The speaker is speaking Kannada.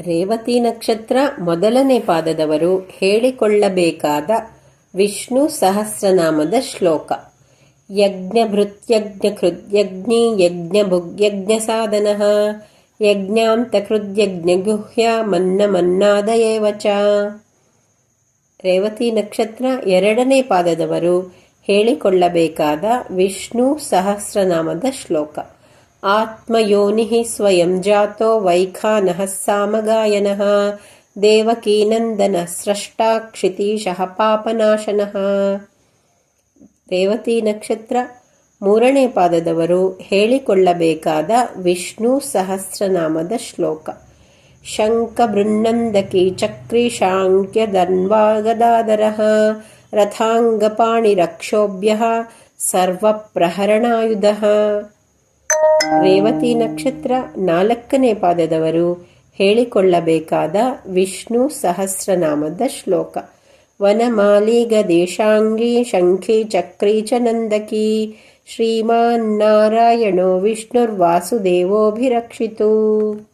ರೇವತಿ ನಕ್ಷತ್ರ ಮೊದಲನೇ ಪಾದದವರು ಹೇಳಿಕೊಳ್ಳಬೇಕಾದ ವಿಷ್ಣು ಸಹಸ್ರನಾಮದ ಶ್ಲೋಕ. ಯಜ್ಞಭೃತ್ಯಜ್ಞ ಕೃದ್ಯಜ್ಞಿ ಯಜ್ಞ ಭುಗ್ಯಜ್ಞ ಸಾಧನ, ಯಜ್ಞಾಂತ ಕೃದ್ಯಜ್ಞ ಗುಹ್ಯ ಮನ್ನ ಮನ್ನಾದಯೇವ ಚ. ರೇವತಿ ನಕ್ಷತ್ರ ಎರಡನೇ ಪಾದದವರು ಹೇಳಿಕೊಳ್ಳಬೇಕಾದ ವಿಷ್ಣು ಸಹಸ್ರನಾಮದ ಶ್ಲೋಕ. ಆತ್ಮಯೋನಿ ಸ್ವಯಂ ಜಾತೋ ವೈಖಾನಃ ಸಾಮಗಾಯನಃ ದೇವಕೀನಂದನ ಸ್ರಷ್ಟಾ ಕ್ಷಿತೀಶಃ ಪಾಪನಾಶನಃ. ರೇವತಿ ನಕ್ಷತ್ರ ಮೂರನೇ ಪಾದದವರು ಹೇಳಿಕೊಳ್ಳಬೇಕಾದ ವಿಷ್ಣು ಸಹಸ್ರನಾಮದ ಶ್ಲೋಕ. ಶಂಕ ಬೃನ್ನಂದಕಿ ಚಕ್ರಿ ಶಾಂಕ್ಯ ಧನ್ವಾಗದಾದರ. ರಥಾಂಗಪಾಣಿರಕ್ಷೋಭ್ಯ ಸರ್ವಪ್ರಹರಣಾಯುಧ. ರೇವತಿ ನಕ್ಷತ್ರ ನಾಲ್ಕನೇ ಪಾದದವರು ಹೇಳಿಕೊಳ್ಳಬೇಕಾದ ವಿಷ್ಣು ಸಹಸ್ರನಾಮದ ಶ್ಲೋಕ. ವನಮಾಲಿಗದೇಶಾಂಗಿ ಶಂಖಿ ಚಕ್ರಿ ಚ ನಂದಕಿ. ಶ್ರೀಮಾನ್ನಾರಾಯಣೋ ವಿಷ್ಣುರ್ವಾಸುದೇವೋಭಿರಕ್ಷಿತು.